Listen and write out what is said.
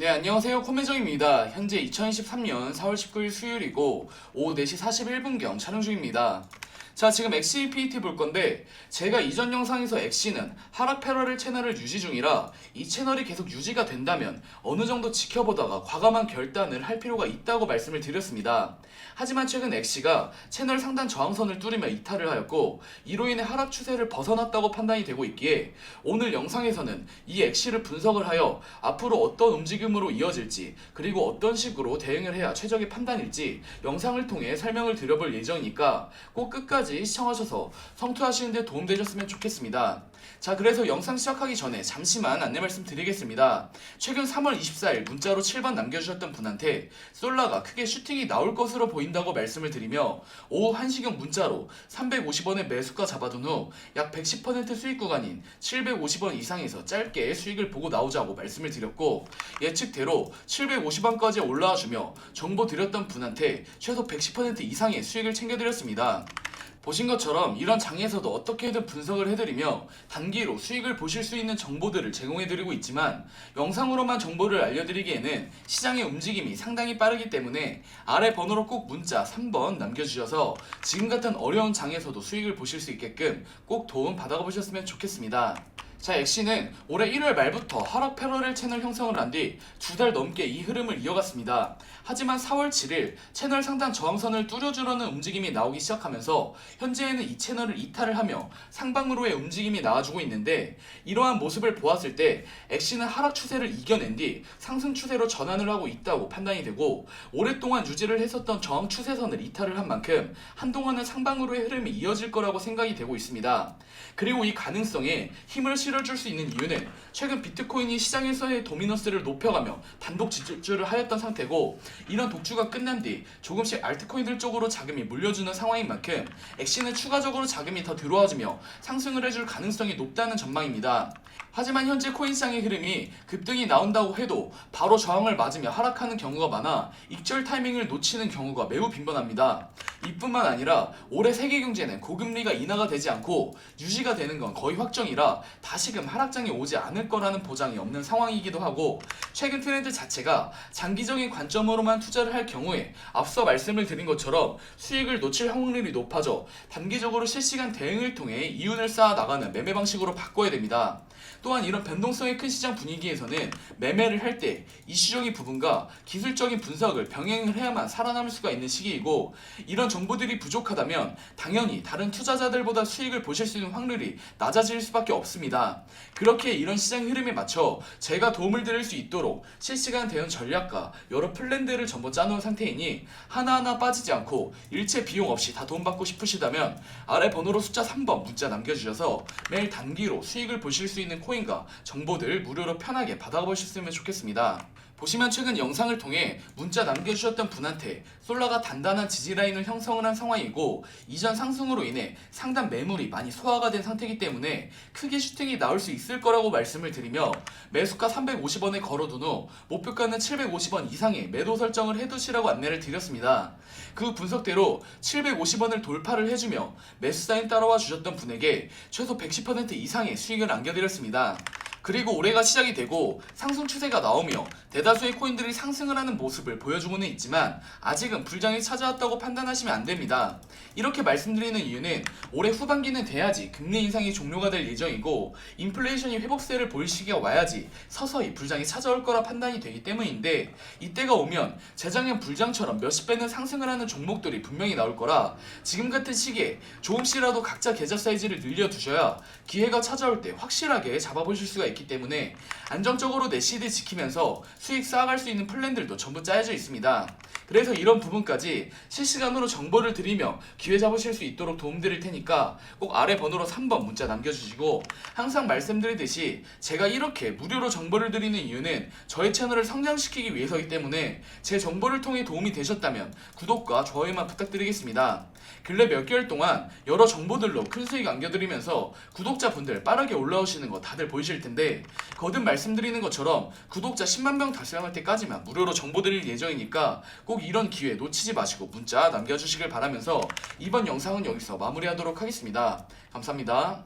네, 안녕하세요. 코메정입니다. 현재 2023년 4월 19일 수요일이고 오후 4시 41분경 촬영 중입니다. 자, 지금 PET 볼 건데 제가 이전 영상에서 엑시는 하락 패러렐 채널을 유지 중이라 이 채널이 계속 유지가 된다면 어느 정도 지켜보다가 과감한 결단을 할 필요가 있다고 말씀을 드렸습니다. 하지만 최근 엑시가 채널 상단 저항선을 뚫으며 이탈을 하였고 이로 인해 하락 추세를 벗어났다고 판단이 되고 있기에 오늘 영상에서는 이 엑시를 분석을 하여 앞으로 어떤 움직임으로 이어질지 그리고 어떤 식으로 대응을 해야 최적의 판단일지 영상을 통해 설명을 드려볼 예정이니까 꼭 끝까지 시청하셔서 성투하시는데 도움되셨으면 좋겠습니다. 자 그래서 영상 시작하기 전에 잠시만 안내 말씀 드리겠습니다. 최근 3월 24일 문자로 7번 남겨주셨던 분한테 솔라가 크게 슈팅이 나올 것으로 보인다고 말씀을 드리며 오후 1시경 문자로 350원의 매수가 잡아둔 후 약 110% 수익 구간인 750원 이상에서 짧게 수익을 보고 나오자고 말씀을 드렸고 예측대로 750원까지 올라와 주며 정보 드렸던 분한테 최소 110% 이상의 수익을 챙겨드렸습니다. 보신 것처럼 이런 장에서도 어떻게든 분석을 해드리며 단기로 수익을 보실 수 있는 정보들을 제공해드리고 있지만 영상으로만 정보를 알려드리기에는 시장의 움직임이 상당히 빠르기 때문에 아래 번호로 꼭 문자 3번 남겨주셔서 지금 같은 어려운 장에서도 수익을 보실 수 있게끔 꼭 도움 받아보셨으면 좋겠습니다. 자, 엑시는 올해 1월 말부터 하락 패러렐 채널 형성을 한 뒤 두 달 넘게 이 흐름을 이어갔습니다. 하지만 4월 7일 채널 상단 저항선을 뚫어주려는 움직임이 나오기 시작하면서 현재에는 이 채널을 이탈을 하며 상방으로의 움직임이 나와주고 있는데 이러한 모습을 보았을 때 엑시는 하락 추세를 이겨낸 뒤 상승 추세로 전환을 하고 있다고 판단이 되고 오랫동안 유지를 했었던 저항 추세선을 이탈을 한 만큼 한동안은 상방으로의 흐름이 이어질 거라고 생각이 되고 있습니다. 그리고 이 가능성에 힘을 실 어줄 수 있는 이유는 최근 비트코인이 시장에서의 도미넌스를 높여가며 단독 지출을 하였던 상태고 이런 독주가 끝난 뒤 조금씩 알트코인들 쪽으로 자금이 물려주는 상황인 만큼 엑시는 추가적으로 자금이 더 들어와주며 상승을 해줄 가능성이 높다는 전망입니다. 하지만 현재 코인 시장의 흐름이 급등이 나온다고 해도 바로 저항을 맞으며 하락하는 경우가 많아 익절 타이밍을 놓치는 경우가 매우 빈번합니다. 이뿐만 아니라 올해 세계 경제는 고금리가 인하가 되지 않고 유지가 되는 건 거의 확정이라 다시 금 하락장이 오지 않을 거라는 보장이 없는 상황이기도 하고 최근 트렌드 자체가 장기적인 관점으로만 투자를 할 경우에 앞서 말씀을 드린 것처럼 수익을 놓칠 확률이 높아져 단기적으로 실시간 대응을 통해 이윤을 쌓아 나가는 매매 방식으로 바꿔야 됩니다. 또한 이런 변동성이 큰 시장 분위기에서는 매매를 할 때 이슈적인 부분과 기술적인 분석을 병행을 해야만 살아남을 수가 있는 시기이고 이런 정보들이 부족하다면 당연히 다른 투자자들보다 수익을 보실 수 있는 확률이 낮아질 수밖에 없습니다. 그렇게 이런 시장 흐름에 맞춰 제가 도움을 드릴 수 있도록 실시간 대응 전략과 여러 플랜들을 전부 짜놓은 상태이니 하나하나 빠지지 않고 일체 비용 없이 다 도움받고 싶으시다면 아래 번호로 숫자 3번 문자 남겨주셔서 매일 단기로 수익을 보실 수 있는 코인과 정보들 무료로 편하게 받아보셨으면 좋겠습니다. 보시면 최근 영상을 통해 문자 남겨주셨던 분한테 솔라가 단단한 지지라인을 형성을 한 상황이고 이전 상승으로 인해 상단 매물이 많이 소화가 된 상태이기 때문에 크게 슈팅이 나올 수 있을 거라고 말씀을 드리며 매수가 350원에 걸어둔 후 목표가는 750원 이상의 매도 설정을 해두시라고 안내를 드렸습니다. 그 분석대로 750원을 돌파를 해주며 매수 사인 따라와 주셨던 분에게 최소 110% 이상의 수익을 안겨드렸습니다. 그리고 올해가 시작이 되고 상승 추세가 나오며 대다수의 코인들이 상승을 하는 모습을 보여주고는 있지만 아직은 불장이 찾아왔다고 판단하시면 안 됩니다. 이렇게 말씀드리는 이유는 올해 후반기는 돼야지 금리 인상이 종료가 될 예정이고 인플레이션이 회복세를 보일 시기가 와야지 서서히 불장이 찾아올 거라 판단이 되기 때문인데 이때가 오면 재작년 불장처럼 몇십 배는 상승을 하는 종목들이 분명히 나올 거라 지금 같은 시기에 조금씩이라도 각자 계좌 사이즈를 늘려두셔야 기회가 찾아올 때 확실하게 잡아보실 수가 있기 때문에 안정적으로 내 시드 지키면서 수익 쌓아갈 수 있는 플랜들도 전부 짜여져 있습니다. 그래서 이런 부분까지 실시간으로 정보를 드리며 기회 잡으실 수 있도록 도움드릴 테니까 꼭 아래 번호로 3번 문자 남겨주시고 항상 말씀드리듯이 제가 이렇게 무료로 정보를 드리는 이유는 저희 채널을 성장시키기 위해서이기 때문에 제 정보를 통해 도움이 되셨다면 구독과 좋아요만 부탁드리겠습니다. 근래 몇 개월 동안 여러 정보들로 큰 수익 안겨드리면서 구독자분들 빠르게 올라오시는 거 다들 보이실 텐데 거듭 말씀드리는 것처럼 구독자 10만 명 달성할 때까지만 무료로 정보 드릴 예정이니까 꼭 이런 기회 놓치지 마시고 문자 남겨주시길 바라면서 이번 영상은 여기서 마무리하도록 하겠습니다. 감사합니다.